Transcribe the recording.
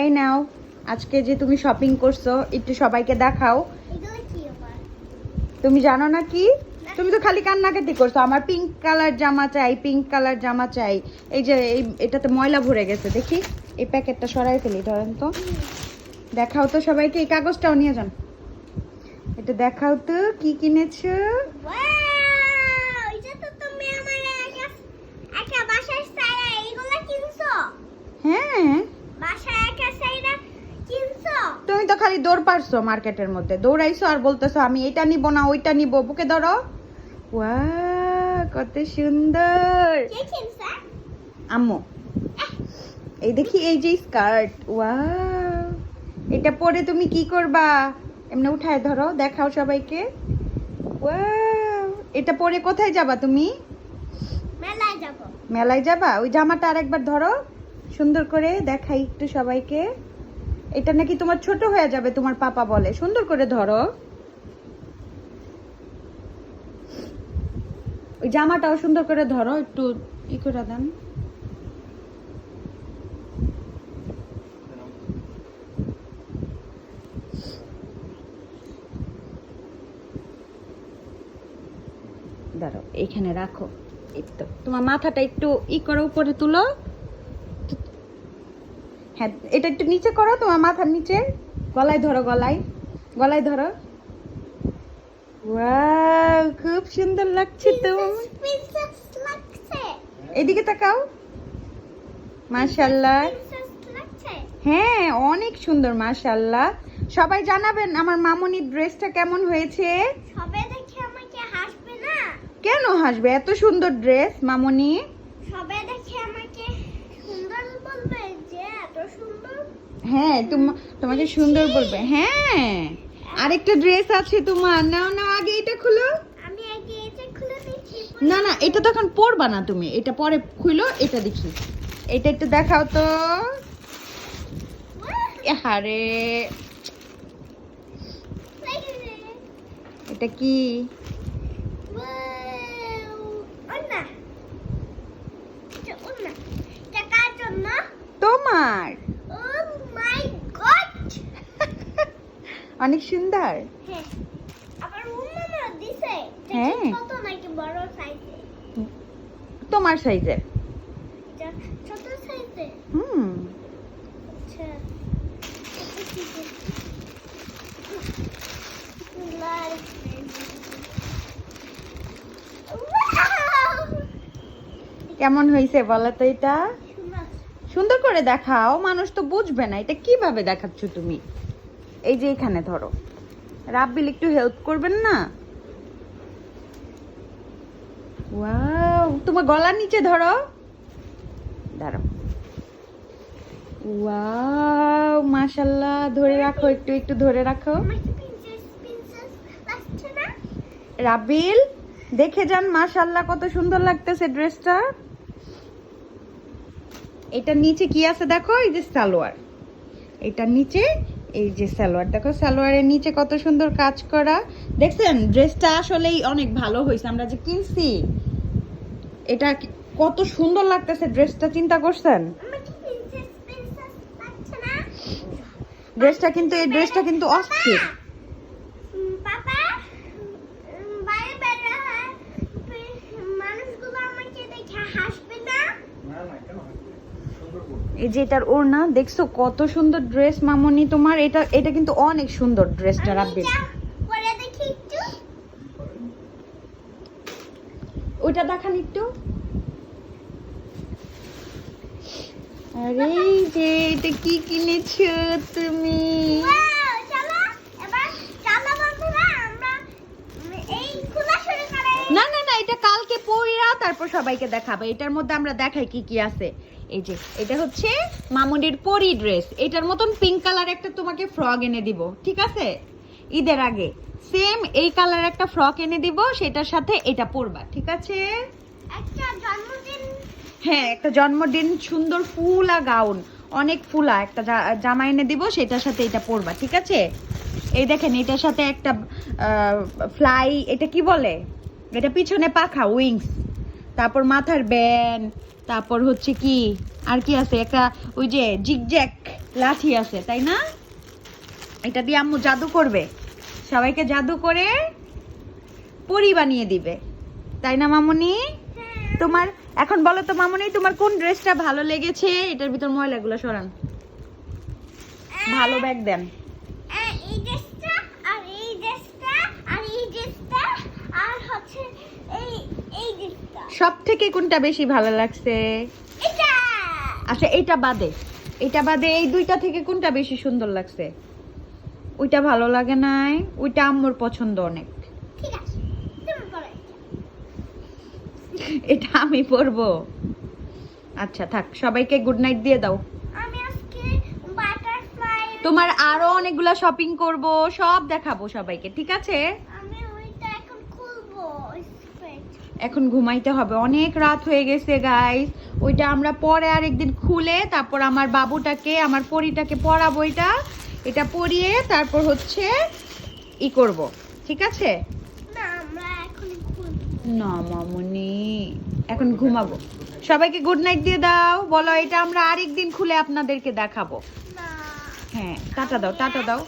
এই নাও, আজকে যে তুমি শপিং করছ, একটু সবাইকে দেখাও। তুমি জানো না কি? তুমি তো খালি কান্নাকাটি করছ। আমার পিঙ্ক কালার জামা চাই পিঙ্ক কালার জামা চাই। এই যে, এই, এটাতে ময়লা ভরে গেছে। দেখি, এই প্যাকেটটা সরাই ফেলি, ধরেন তো। দেখাও তো সবাইকে, এই কাগজটাও নিয়ে যান। এটা দেখাও তো, কি কিনেছো ওয়াও এটা তো তুমি আমার একা একা বাসার সাইরা এগুলো কিনছো হ্যাঁ বাসায় একা সাইরা কিনছো তুমি তো পারছ মার্কেটের মধ্যে? দৌড়াইছো আর বলতেছো আমি এটা নিব না ওইটা নিব। বুকে ধরো। ওয়া কত সুন্দর। আম্মু। এই দেখি এই যে স্কার্ট। ওয়া এটা পরে তুমি কি করবা? এমনি উঠায় ধরো দেখাও সবাইকে। ওয়াও এটা পরে কোথায় যাবা তুমি? মেলায় যাব। মেলায় যাবা? ওই জামাটা আরেকবার ধরো। সুন্দর করে দেখাই একটু সবাইকে। এটা নাকি তোমার ছোট হয়ে যাবে, তোমার পাপা বলে। সুন্দর করে ধরো। ওই জামাটাও সুন্দর করে ধরো, একটু ই করে দেন। দাঁড়াও এইখানে রাখো। এই তো, তোমার মাথাটা একটু ই করো, উপরে তুলো। হ্যাঁ এটা একটু নিচে করো তোমার মাথার নিচে। গলায় ধরো গলায়। গলায় ধরো। ওয়াও খুব সুন্দর লাগছে তো। এদিকে তাকাও। মাশাল্লাহ হ্যাঁ অনেক সুন্দর মাশাল্লাহ সবাই জানাবেন আমার মামনির ড্রেসটা কেমন হয়েছে। সবে দেখে আমাকে হাসবে না? কেন হাসবে? এত সুন্দর ড্রেস মামনি সবে দেখে আমাকে সুন্দর বলবে যে এত সুন্দর হ্যাঁ তোমা- তোমাকে সুন্দর বলবে। হ্যাঁ আরেকটা ড্রেস আছে তোমার। নাও নাও আগে এটা খুলো। এটা খুলে না না এটা তো এখন পরবা না তুমি। এটা পরে খুলো এটা দেখি। এটা একটু দেখাও তো। হারে এটা কি? তোমার? অনেক সুন্দর। হ্যাঁ হ্যাঁ। তোমার সাইজের সাইজে। হুম। আচ্ছা! কেমন হয়েছে বলো তো এটা। সুন্দর করে দেখাও মানুষ তো বুঝবে না। এটা কীভাবে দেখাচ্ছ তুমি? এই যে এখানে ধরো। রাব্বিল, একটু হেল্প করবেন না? ওয়াও তোমার গলার নিচে ধরো। দাঁড়াও। ওয়াও মাশাল্লাহ ধরে রাখো একটু একটু ধরে রাখো। রাব্বিল, দেখে যান মাশাল্লাহ কত সুন্দর লাগতেছে ড্রেসটা। এটার নিচে কি আছে দেখো? এই যে সালোয়ার। এটার নিচে এই যে সালোয়ার দেখো সালোয়ারের নিচে কত সুন্দর কাজ করা। দেখছেন ড্রেসটা আসলেই অনেক ভালো হয়েছে আমরা যে কিনছি এটা কত সুন্দর লাগতেছে ড্রেসটা চিন্তা করছেন? আমাকে প্রিন্সেস প্রিন্সেস লাগছে না ড্রেসটা কিন্তু এই ড্রেসটা কিন্তু অস্থির এই যে এটার ওড়না দেখছ কত সুন্দর ড্রেস মামনি তোমার? এটা এটা কিন্তু অনেক সুন্দর ড্রেসটা একটু। ওইটা দেখান একটু। আরে যে এটা কি কিনেছো তুমি? না না না এটা কালকে পরিরা তারপর সবাইকে দেখাবে। এটার মধ্যে আমরা দেখাই কি কি আছে। এই যে এটা হচ্ছে মামুনির পরি ড্রেস এটার মতন পিঙ্ক কালার একটা তোমাকে ফ্রক এনে দিব ঠিক আছে? ঈদের আগে। সেম এই কালার একটা ফ্রক এনে দিব সেটার সাথে এটা পরবা ঠিক আছে? একটা জন্মদিন। হ্যাঁ একটা জন্মদিন সুন্দর ফুলা গাউন অনেক ফুলা একটা জামা এনে দিব সেটার সাথে এটা পরবা ঠিক আছে? এই দেখেন এটার সাথে একটা ফ্লাই এটা কি বলে? এটা পিছনে পাখা উইংস তারপর মাথার ব্যান্ড তারপর হচ্ছে কি আর কি আছে? একটা ওই যে জিগজ্যাক লাঠি আছে তাই না? এটা দিয়ে আম্মু জাদু করবে। সবাইকে জাদু করে পরি বানিয়ে দিবে। তাই না মামুনি? তোমার এখন বলো তো মামুনি তোমার কোন ড্রেসটা ভালো লেগেছে? এটার ভিতর ময়লাগুলো সরান। ভালো ব্যাগ দেন আহ, এই ড্রেসটা আর এই ড্রেসটা আর এই ড্রেসটা আর হচ্ছে এই এই ড্রেসটা সব থেকে কোনটা বেশি ভালো লাগছে? আচ্ছা এইটা বাদে। এটা বাদে এই দুইটা থেকে কোনটা বেশি সুন্দর লাগছে? ওইটা ভালো লাগে নাই ওইটা আম্মুর পছন্দ অনেক। এটা। আমি পরবো। আচ্ছা থাক সবাইকে গুড নাইট দিয়ে দাও। আমি আজকে বাটারফ্লাই তোমার আরও অনেকগুলা শপিং করব সব দেখাবো সবাইকে ঠিক আছে আমি ওইটা এখন খুলবো স্প্রেড এখন ঘুমাইতে হবে। অনেক রাত হয়ে গেছে গাইস ওইটা আমরা পরে আরেকদিন খুলে তারপর আমার বাবুটাকে আমার পরিটাকে পড়াবো এটা। এটা পরিয়ে তারপর হচ্ছে ই করব ঠিক আছে? না আমরা এখন ঘুমাবো। সবাইকে গুড নাইট দিয়ে দাও। বলো এটা আমরা আরেকদিন খুলে আপনাদেরকে দেখাবো। হ্যাঁ টাটা দাও টাটা দাও।